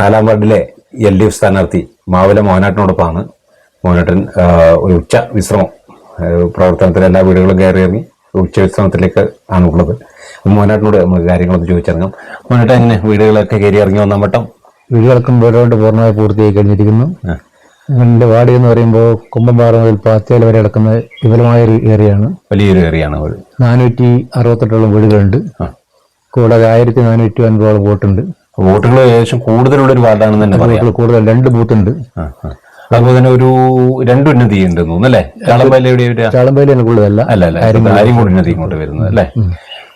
നാലാം വാർഡിലെ L D F സ്ഥാനാർത്ഥി മാവല മോഹനാട്ടിനോടൊപ്പമാണ് മോഹനാട്ടൻ ഒരു ഉച്ച വിശ്രമം. പ്രവർത്തനത്തിലെ പ്രവർത്തനത്തിൽ എല്ലാ വീടുകളും കയറി ഇറങ്ങി ഉച്ച വിശ്രമത്തിലേക്ക് ആണ് ഉള്ളത്. മോഹനാട്ടിനോട് നമുക്ക് കാര്യങ്ങളൊക്കെ ചോദിച്ചിറങ്ങാം മോഹനാട്ടൻ എങ്ങനെ വീടുകളൊക്കെ കയറി ഇറങ്ങി വന്ന വട്ടം? വീടുകൾക്കും വീടുകൊണ്ട് പൂർണമായി പൂർത്തിയായി കഴിഞ്ഞിരിക്കുന്നു. എന്റെ വാർഡ് എന്ന് പറയുമ്പോൾ കുമ്പമ്പാറ മുതൽ പാത്തേൽ വരെ കിടക്കുന്ന വിപുലമായ ഒരു ഏരിയയാണ് വലിയൊരു ഏറിയാണ് വീട് നാനൂറ്റി അറുപത്തെട്ടോളം വീടുകളുണ്ട്. കൂടാതെ ആയിരത്തി നാനൂറ്റി അൻപതോളം വോട്ടുണ്ട്. വോട്ടുകൾ ഏകദേശം കൂടുതലുള്ള ഒരു വാർഡാണെന്ന് തന്നെ പറയാം. കൂടുതൽ രണ്ട് ബൂത്തുണ്ട്. ആ, ആ. അതുപോലെ തന്നെ ഒരു രണ്ട് ഉന്നതി ഉണ്ട് തോന്നുന്നല്ലേ വരിക? ചാളമ്പയിലാണ് കൂടുതലല്ല. അല്ല അല്ല. ആരും കൂടി ഉന്നതി ഇങ്ങോട്ട് വരുന്നത് അല്ലേ?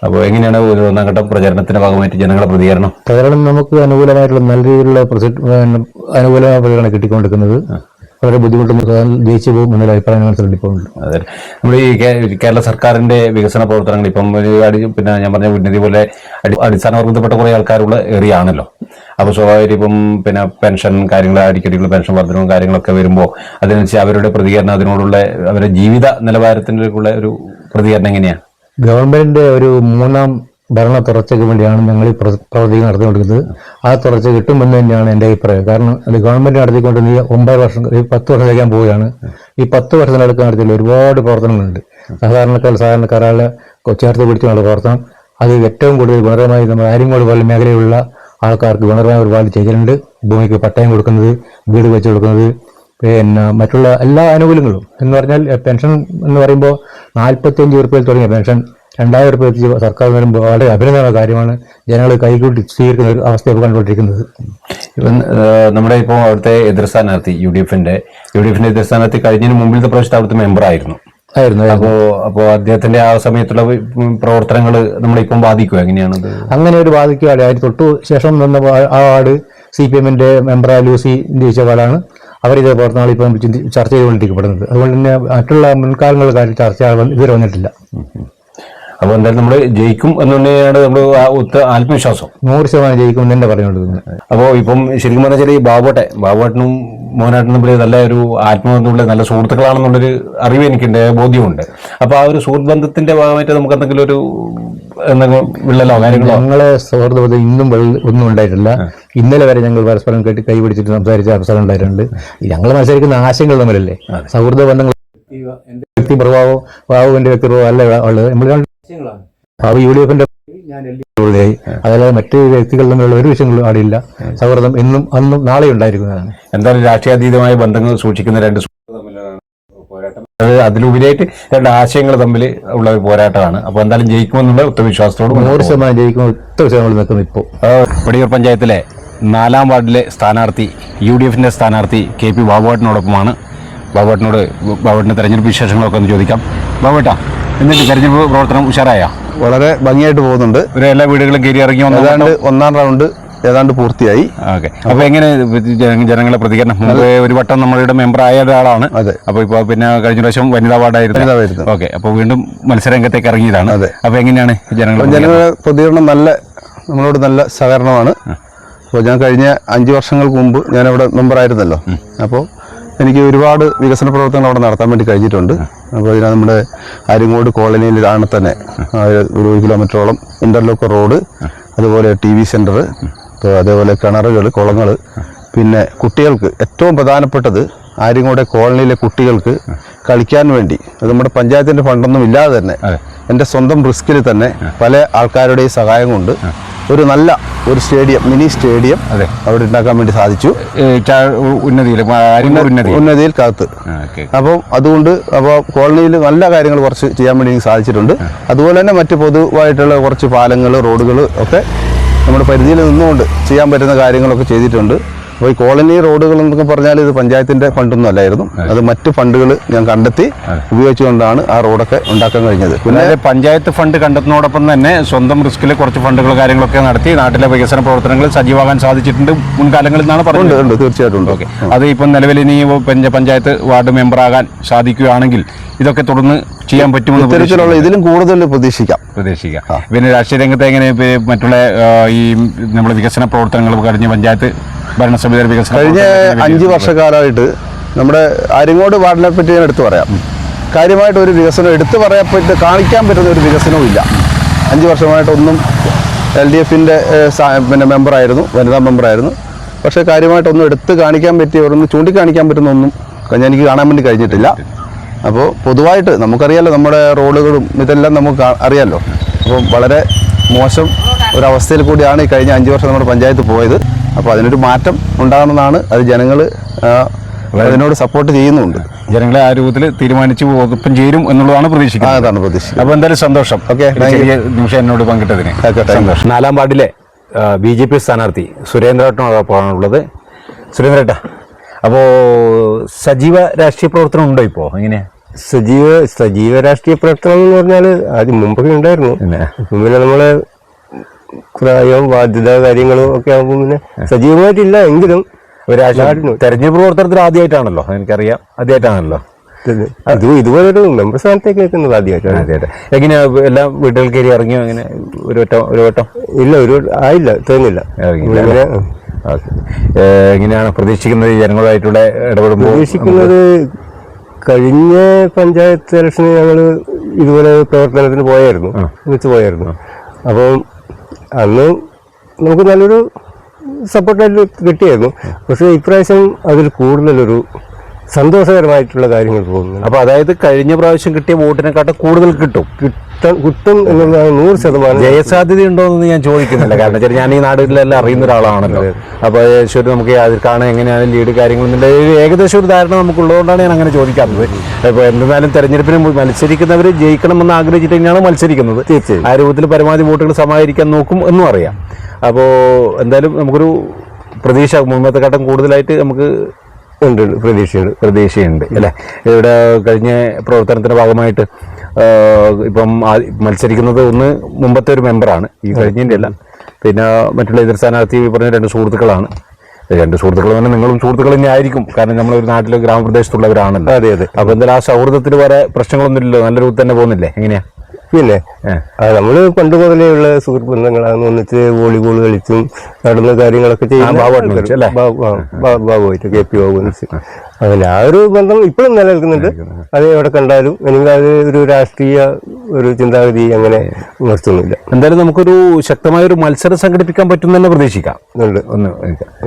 അപ്പോൾ എങ്ങനെയാണ് ഒരു ഒന്നാം ഘട്ടം പ്രചരണത്തിന്റെ ഭാഗമായിട്ട് ജനങ്ങളുടെ പ്രതികരണം? പ്രചരണം നമുക്ക് അനുകൂലമായിട്ടുള്ള നല്ല രീതിയിലുള്ള അനുകൂലമായ പ്രചരണം കിട്ടിക്കൊണ്ടിരിക്കുന്നത്. വളരെ ബുദ്ധിമുട്ട് ജയിച്ചു പോകും എന്നുള്ള അഭിപ്രായം മനസ്സിലുണ്ട് ഇപ്പോൾ ഉണ്ട് അതെ. നമ്മുടെ ഈ കേരള സർക്കാരിന്റെ വികസന പ്രവർത്തനങ്ങൾ ഇപ്പം പിന്നെ ഞാൻ പറഞ്ഞ ഉന്നതി പോലെ അടിസ്ഥാന വർഗത്തിൽപ്പെട്ട കുറെ ആൾക്കാരുള്ള ഏറിയ ആണല്ലോ. അപ്പൊ സ്വാഭാവികം ഇപ്പം പിന്നെ പെൻഷൻ കാര്യങ്ങൾ അടിക്കടിക്കുള്ള പെൻഷൻ വർധനവും കാര്യങ്ങളൊക്കെ വരുമ്പോൾ അതിനനുസരിച്ച് അവരുടെ പ്രതികരണം അതിനോടുള്ള അവരുടെ ജീവിത നിലവാരത്തിലേക്കുള്ള ഒരു പ്രതികരണം എങ്ങനെയാണ് ഗവൺമെന്റിന്റെ ഒരു മൂന്നാം ഭരണ തുടർച്ചയ്ക്ക് വേണ്ടിയാണ് ഞങ്ങൾ ഈ പ്രവൃത്തികൾ നടത്തിക്കൊണ്ടിരിക്കുന്നത്. ആ തുടർച്ച കിട്ടുമെന്ന് തന്നെയാണ് എന്റെ അഭിപ്രായം. കാരണം അത് ഗവൺമെന്റ് നടത്തിക്കൊണ്ടിരുന്ന ഈ ഒമ്പത് വർഷം ഈ പത്ത് വർഷം കഴിക്കാൻ പോവുകയാണ്. ഈ പത്ത് വർഷത്തിനടുക്ക് നടത്തിയുള്ള ഒരുപാട് പ്രവർത്തനങ്ങളുണ്ട്. സാധാരണക്കാർ സാധാരണക്കാരാളെ ചേർത്ത് പിടിച്ചുള്ള പ്രവർത്തനം. അത് ഏറ്റവും കൂടുതൽ ഗുണകരമായി നമ്മുടെ ആര്യങ്കോട് പോലെ മേഖലയിലുള്ള ആൾക്കാർക്ക് ഗുണകരമായ ഒരുപാട് ചെയ്തിട്ടുണ്ട്. ഭൂമിക്ക് പട്ടയം കൊടുക്കുന്നത് വീട് വെച്ച് കൊടുക്കുന്നത് പിന്നെ മറ്റുള്ള എല്ലാ ആനുകൂല്യങ്ങളും. എന്ന് പറഞ്ഞാൽ പെൻഷൻ എന്ന് പറയുമ്പോൾ നാൽപ്പത്തിയഞ്ച് ഉറുപ്പിൽ തുടങ്ങിയ പെൻഷൻ രണ്ടായിരം രൂപ എത്തിച്ച് സർക്കാർ വരുമ്പോൾ വളരെ അഭിനന്ദന കാര്യമാണ് ജനങ്ങൾ കൈകൂട്ടി സ്വീകരിക്കുന്ന ഒരു അവസ്ഥയൊക്കെ കണ്ടുകൊണ്ടിരിക്കുന്നത്. ഇപ്പം നമ്മുടെ ഇപ്പോൾ അവിടുത്തെ എതിർ സ്ഥാനാർത്ഥി യു ഡി എഫിന്റെ യു ഡി എഫിന്റെ എതിർ സ്ഥാനാർത്ഥി കഴിഞ്ഞതിന് മുമ്പിലത്തെ പ്രാവശ്യത്തെ അവിടുത്തെ മെമ്പർ ആയിരുന്നു. ആയിരുന്നു അപ്പോ അപ്പോ അദ്ദേഹത്തിന്റെ ആ സമയത്തുള്ള പ്രവർത്തനങ്ങൾ നമ്മളിപ്പം ബാധിക്കുക എങ്ങനെയാണത്? അങ്ങനെ ഒരു ബാധിക്കുകയാണ് അതിന് തൊട്ടു ശേഷം വന്ന ആ വാർഡ് സി പി എമ്മിന്റെ മെമ്പറായ ലൂസി ജയിച്ച വാർഡാണ് അവരിത് പ്രവർത്തനങ്ങൾ ഇപ്പം ചർച്ച ചെയ്തുകൊണ്ടിരിക്കപ്പെടുന്നത്. അതുകൊണ്ട് തന്നെ മറ്റുള്ള മുൻകാലങ്ങളുടെ കാര്യം ചർച്ച ഇതുവരെ വന്നിട്ടില്ല. അപ്പൊ എന്തായാലും നമ്മൾ ജയിക്കും എന്ന് തന്നെയാണ് നമ്മൾ ആത്മവിശ്വാസം. നൂറ് ശതമാനം ജയിക്കും തന്നെ പറഞ്ഞുകൊണ്ടിരുന്നത്. അപ്പോൾ ഇപ്പം ശരിക്കും പറഞ്ഞാൽ ഈ ബാബോട്ടെ ബാബോട്ടനും മോനാട്ടനും തമ്മിൽ നല്ല ഒരു ആത്മബന്ധമുള്ള നല്ല സുഹൃത്തുക്കളാണെന്നുള്ളൊരു അറിവ് എനിക്കുണ്ട് ബോധ്യമുണ്ട്. അപ്പോൾ ആ ഒരു സുഹൃത്ത് ബന്ധത്തിന്റെ ഭാഗമായിട്ട് നമുക്ക് എന്തെങ്കിലും ഒരു എന്തെങ്കിലും വിള്ളലോ കാര്യങ്ങളോ? ഞങ്ങളെ സൗഹൃദ ബന്ധം ഇന്നും ഒന്നും ഉണ്ടായിട്ടില്ല. ഇന്നലെ വരെ ഞങ്ങൾ പരസ്പരം കെട്ടി കൈ പിടിച്ചിട്ട് സംസാരിച്ച അവസരം ഉണ്ടായിട്ടുണ്ട്. ഞങ്ങൾ മത്സരിക്കുന്ന ആശയങ്ങൾ തമ്മിലല്ലേ? സൗഹൃദ ബന്ധങ്ങൾ എന്റെ വ്യക്തി പ്രഭാവം ബാബുവിന്റെ വ്യക്തി പ്രഭാവം അല്ല ഉള്ളത്? നമ്മൾ യു ഡി എഫിന്റെ അതല്ലാതെ മറ്റു വ്യക്തികൾ തമ്മിലുള്ള ഒരു വിഷയങ്ങളും അവിടെ ഇല്ല സൗഹൃദം ഇന്നും അന്നും നാളെ ഉണ്ടായിരിക്കുന്നതാണ്. എന്തായാലും രാഷ്ട്രീയാതീതമായ ബന്ധങ്ങൾ സൂക്ഷിക്കുന്ന രണ്ട് സുഹൃത്തുക്കൾ തമ്മിലാണ് പോരാട്ടം. അത് അതിലുപരിയായിട്ട് രണ്ട് ആശയങ്ങൾ തമ്മിൽ ഉള്ള ഒരു പോരാട്ടമാണ്. അപ്പൊ എന്തായാലും ജയിക്കുമെന്നുള്ള ഒത്ത വിശ്വാസത്തോട് നൂറ് ശതമാനം ജയിക്കുമ്പോൾ ഒറ്റ വിഷയങ്ങൾ നിൽക്കുന്നു ഇപ്പോൾ. പടിയൂർ പഞ്ചായത്തിലെ നാലാം വാർഡിലെ സ്ഥാനാർത്ഥി യു ഡി എഫിന്റെ സ്ഥാനാർത്ഥി കെ പി ബാബുവേട്ടനോടൊപ്പമാണ്. ബാബുവേട്ടനോട് ബാബുവേട്ടന്റെ തെരഞ്ഞെടുപ്പ് വിശേഷങ്ങളൊക്കെ ഒന്ന് ചോദിക്കാം. ബാബുവേട്ടാ എന്നിട്ട് തെരഞ്ഞെടുപ്പ് പ്രവർത്തനം ഉഷാറായ? വളരെ ഭംഗിയായിട്ട് പോകുന്നുണ്ട്. ഒരു എല്ലാ വീടുകളും കയറി ഇറങ്ങി ഏതാണ്ട് ഒന്നാം റൗണ്ട് ഏതാണ്ട് പൂർത്തിയായി. ഓക്കെ. അപ്പൊ എങ്ങനെ ജനങ്ങളെ ജനങ്ങളുടെ പ്രതികരണം ഒരു വട്ടം നമ്മളുടെ മെമ്പർ ആയ ഒരാളാണ്. അതെ. അപ്പൊ ഇപ്പൊ പിന്നെ കഴിഞ്ഞ പ്രാവശ്യം വനിതാ വാർഡായിരുന്നു. ഓക്കെ. അപ്പൊ വീണ്ടും മത്സരരംഗത്തേക്ക് ഇറങ്ങിയതാണ്. അതെ. അപ്പൊ എങ്ങനെയാണ് ജനങ്ങൾ ജനങ്ങളുടെ പ്രതികരണം നല്ല നമ്മളോട് നല്ല സഹകരണമാണ്. അപ്പോൾ ഞാൻ കഴിഞ്ഞ അഞ്ച് വർഷങ്ങൾക്ക് മുമ്പ് ഞാൻ അവിടെ മെമ്പറായിരുന്നല്ലോ അപ്പോൾ എനിക്ക് ഒരുപാട് വികസന പ്രവർത്തനങ്ങൾ അവിടെ നടത്താൻ വേണ്ടി കഴിഞ്ഞിട്ടുണ്ട്. അപ്പോൾ ഇതിന് നമ്മുടെ അരിങ്ങോട് കോളനിയിലാണ് തന്നെ. ഒരു കിലോമീറ്ററോളം ഇന്റർലോക്ക് റോഡ് അതുപോലെ ടി വി സെന്റർ അതേപോലെ കിണറുകൾ കുളങ്ങൾ. പിന്നെ കുട്ടികൾക്ക് ഏറ്റവും പ്രധാനപ്പെട്ടത് ആര്യങ്ങോടെ കോളനിയിലെ കുട്ടികൾക്ക് കളിക്കാൻ വേണ്ടി. അത് നമ്മുടെ പഞ്ചായത്തിന്റെ ഫണ്ടൊന്നും ഇല്ലാതെ തന്നെ. എന്റെ സ്വന്തം റിസ്കിൽ തന്നെ പല ആൾക്കാരുടെയും സഹായം കൊണ്ട് ഒരു നല്ല ഒരു സ്റ്റേഡിയം മിനി സ്റ്റേഡിയം അതെ. അവിടെ ഉണ്ടാക്കാൻ വേണ്ടി സാധിച്ചു. ഉന്നതിയിൽ ഉന്നതിയിൽ. കാത്ത്. അപ്പം അതുകൊണ്ട് അപ്പോൾ കോളനിയിൽ നല്ല കാര്യങ്ങൾ കുറച്ച് ചെയ്യാൻ വേണ്ടി എനിക്ക് സാധിച്ചിട്ടുണ്ട്. അതുപോലെ തന്നെ മറ്റ് പൊതുവായിട്ടുള്ള കുറച്ച് പാലങ്ങൾ റോഡുകൾ ഒക്കെ നമ്മുടെ പരിധിയിൽ നിന്നുകൊണ്ട് ചെയ്യാൻ പറ്റുന്ന കാര്യങ്ങളൊക്കെ ചെയ്തിട്ടുണ്ട്. അപ്പോൾ ഈ കോളനി റോഡുകൾ എന്നൊക്കെ പറഞ്ഞാൽ ഇത് പഞ്ചായത്തിന്റെ ഫണ്ടൊന്നും അല്ലായിരുന്നു. അത്. മറ്റ് ഫണ്ടുകൾ ഞാൻ കണ്ടെത്തി ഉപയോഗിച്ചുകൊണ്ടാണ് ആ റോഡൊക്കെ ഉണ്ടാക്കാൻ കഴിഞ്ഞത്. പിന്നെ പഞ്ചായത്ത് ഫണ്ട് കണ്ടെത്തുന്നതോടൊപ്പം തന്നെ സ്വന്തം റിസ്കിൽ കുറച്ച് ഫണ്ടുകൾ കാര്യങ്ങളൊക്കെ നടത്തി നാട്ടിലെ വികസന പ്രവർത്തനങ്ങൾ സജീവമാകാൻ സാധിച്ചിട്ടുണ്ട് മുൻകാലങ്ങളിൽ നിന്നാണ് പറഞ്ഞിട്ടുണ്ട് പറഞ്ഞത് തീർച്ചയായിട്ടും ഓക്കെ. അത് ഇപ്പം നിലവിൽ ഇനി പഞ്ച- പഞ്ചായത്ത് വാർഡ് മെമ്പറാകാൻ സാധിക്കുകയാണെങ്കിൽ ഇതൊക്കെ തുടർന്ന് ചെയ്യാൻ പറ്റുമെന്ന് ഇത്തരത്തിലുള്ള ഇതിലും കൂടുതൽ പ്രതീക്ഷിക്കാം. പ്രതീക്ഷിക്കാം. പിന്നെ രാഷ്ട്രീയ രംഗത്ത് എങ്ങനെ മറ്റുള്ള ഈ നമ്മുടെ വികസന പ്രവർത്തനങ്ങൾ കഴിഞ്ഞ് പഞ്ചായത്ത് ഭരണസമിതിയുടെ വികസന കഴിഞ്ഞ അഞ്ച് വർഷക്കാലമായിട്ട് നമ്മുടെ അരിങ്ങോട് വാർഡിനെ പറ്റി ഞാൻ എടുത്തു പറയാം. കാര്യമായിട്ട് ഒരു വികസനം എടുത്തു പറയാൻ പറ്റി കാണിക്കാൻ പറ്റുന്ന ഒരു വികസനവും ഇല്ല. അഞ്ച് വർഷമായിട്ടൊന്നും എൽ ഡി എഫിന്റെ പിന്നെ മെമ്പറായിരുന്നു വനിതാ മെമ്പറായിരുന്നു. പക്ഷേ കാര്യമായിട്ടൊന്നും എടുത്ത് കാണിക്കാൻ പറ്റിയ ഒന്ന് ചൂണ്ടിക്കാണിക്കാൻ പറ്റുന്ന ഒന്നും എനിക്ക് കാണാൻ വേണ്ടി കഴിഞ്ഞിട്ടില്ല. അപ്പോൾ പൊതുവായിട്ട് നമുക്കറിയാലോ നമ്മുടെ റോഡുകളും ഇതെല്ലാം നമുക്ക് അറിയാമല്ലോ അപ്പോൾ വളരെ മോശം ഒരവസ്ഥയിൽ കൂടിയാണ് ഈ കഴിഞ്ഞ അഞ്ച് വർഷം നമ്മുടെ പഞ്ചായത്ത് പോയത്. അപ്പോൾ അതിനൊരു മാറ്റം ഉണ്ടാകണമെന്നാണ് അത് ജനങ്ങൾ അതിനോട് സപ്പോർട്ട് ചെയ്യുന്നുണ്ട്. ജനങ്ങളെ ആ രൂപത്തിൽ തീരുമാനിച്ചു ഒപ്പം ചേരും എന്നുള്ളതാണ് പ്രതീക്ഷിക്കുന്നത്. അതാണ് പ്രതീക്ഷിക്കുന്നത്. അപ്പോൾ എന്തായാലും സന്തോഷം. ഓക്കെ നിമിഷം എന്നോട് പങ്കിട്ടതിന്. Okay, സന്തോഷം. നാലാം വാർഡിലെ ബി ജെ പി സ്ഥാനാർത്ഥി സുരേന്ദ്രേട്ടനോടൊപ്പമാണുള്ളത് സുരേന്ദ്രേട്ട അപ്പോൾ സജീവ രാഷ്ട്രീയ പ്രവർത്തനം ഉണ്ടോ ഇപ്പോൾ എങ്ങനെയാണ് സജീവ സജീവ രാഷ്ട്രീയ പ്രവർത്തനം എന്ന് പറഞ്ഞാൽ ആദ്യം മുമ്പൊക്കെ ഉണ്ടായിരുന്നു. പിന്നെ? നമ്മൾ പ്രായവും ബാധ്യത കാര്യങ്ങളും ഒക്കെ ആകുമ്പോൾ പിന്നെ സജീവമായിട്ടില്ല എങ്കിലും തെരഞ്ഞെടുപ്പ് പ്രവർത്തനത്തിൽ ആദ്യമായിട്ടാണല്ലോ എനിക്കറിയാം. ആദ്യമായിട്ടാണല്ലോ. ഇത് ഇതുപോലൊരു മെമ്പർ സ്ഥാനത്തേക്ക് നിൽക്കുന്നത് ആദ്യമായിട്ടാണ്. ആദ്യമായിട്ട് എങ്ങനെയാ എല്ലാ വീടുകൾ കയറി ഇറങ്ങിയോ എങ്ങനെ ഒരു വട്ടം ഒരു വട്ടം? ഇല്ല ഒരു ആയില്ല തോന്നില്ല. എങ്ങനെയാണ് പ്രതീക്ഷിക്കുന്നത് ജനങ്ങളുമായിട്ടുള്ള ഇടപെടുമ്പോൾ? പ്രതീക്ഷിക്കുന്നത് കഴിഞ്ഞ പഞ്ചായത്ത് ഇലക്ഷന് ഞങ്ങൾ ഇതുപോലെ പ്രവർത്തനത്തിന് പോയായിരുന്നു വെച്ച് പോയായിരുന്നു. അപ്പം അന്ന് നമുക്ക് നല്ലൊരു സപ്പോർട്ടായിട്ട് കിട്ടിയായിരുന്നു. പക്ഷേ ഇപ്രാവശ്യം അതിൽ കൂടുതലൊരു സന്തോഷകരമായിട്ടുള്ള കാര്യങ്ങൾ തോന്നുന്നു അപ്പൊ അതായത് കഴിഞ്ഞ പ്രാവശ്യം കിട്ടിയ വോട്ടിനെക്കാട്ടും കൂടുതൽ കിട്ടും. കിട്ടും കിട്ടും എന്നുള്ളതാണ് നൂറ് ശതമാനം. ജയസാധ്യത ഉണ്ടോ എന്ന് ഞാൻ ചോദിക്കുന്നില്ല. കാരണം വെച്ചാൽ ഞാൻ ഈ നാടുകളിലെല്ലാം അറിയുന്ന ഒരാളാണല്ലോ. അപ്പൊ ഏകദേശം നമുക്ക് അതിൽ കാണാൻ എങ്ങനെയാണ് ലീഡ് കാര്യങ്ങൾ ഏകദേശം ഒരു ധാരണ നമുക്കുള്ളതുകൊണ്ടാണ് ഞാൻ അങ്ങനെ ചോദിക്കാറുള്ളത്. ഇപ്പൊ എന്തെന്നാലും തെരഞ്ഞെടുപ്പിന് മത്സരിക്കുന്നവർ ജയിക്കണമെന്ന് ആഗ്രഹിച്ചിട്ട് തന്നെയാണ് മത്സരിക്കുന്നത്. ആ രൂപത്തിൽ പരമാവധി വോട്ടുകൾ സമാഹരിക്കാൻ നോക്കും എന്നും അറിയാം. അപ്പോൾ എന്തായാലും നമുക്കൊരു പ്രതീക്ഷ മുമ്പത്തെക്കാട്ടും കൂടുതലായിട്ട് നമുക്ക് ഉണ്ട് പ്രതീക്ഷയുണ്ട് പ്രതീക്ഷയുണ്ട് അല്ലേ? ഇവിടെ കഴിഞ്ഞ പ്രവർത്തനത്തിന്റെ ഭാഗമായിട്ട് ഇപ്പം മത്സരിക്കുന്നത് ഒന്ന് മുമ്പത്തെ ഒരു മെമ്പറാണ്. ഈ കഴിഞ്ഞതിന്റെ അല്ല. പിന്നെ മറ്റുള്ള എതിർ സ്ഥാനാർത്ഥി പറഞ്ഞ രണ്ട് സുഹൃത്തുക്കളാണ്. രണ്ട് സുഹൃത്തുക്കൾ തന്നെ നിങ്ങളും സുഹൃത്തുക്കൾ തന്നെ ആയിരിക്കും. കാരണം നമ്മൾ ഒരു നാട്ടിലെ ഗ്രാമപ്രദേശത്തുള്ളവരാണല്ലോ. അതെ അതെ. അപ്പൊ എന്തായാലും ആ സൗഹൃദത്തിൽ വരെ പ്രശ്നങ്ങളൊന്നുമില്ലല്ലോ നല്ല രൂപത്തിൽ തന്നെ പോകുന്നില്ലേ? എങ്ങനെയാ? പിന്നെ നമ്മൾ പണ്ട് മുതലേ ഉള്ള സുഹൃത്ത് ബന്ധങ്ങളാണ്. ഒന്നിച്ച് വോളിബോൾ കളിച്ചും നടന്ന കാര്യങ്ങളൊക്കെ ചെയ്യുന്ന ബാബുവായിട്ട് കെ പി ബാബു ഒന്നിച്ച്. അങ്ങനെ ആ ഒരു ബന്ധം ഇപ്പോഴും നിലനിൽക്കുന്നുണ്ട്. അത് എവിടെ കണ്ടാലും എനിക്ക് അത് ഒരു രാഷ്ട്രീയ ഒരു ചിന്താഗതി അങ്ങനെ നിർത്തുന്നില്ല എന്തായാലും നമുക്കൊരു ശക്തമായ ഒരു മത്സരം സംഘടിപ്പിക്കാൻ പറ്റും തന്നെ പ്രതീക്ഷിക്കാം. ഒന്ന്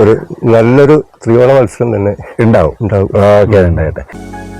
ഒരു നല്ലൊരു ത്രികോണ മത്സരം തന്നെ ഉണ്ടാവും. ഉണ്ടാവും. ഓക്കെ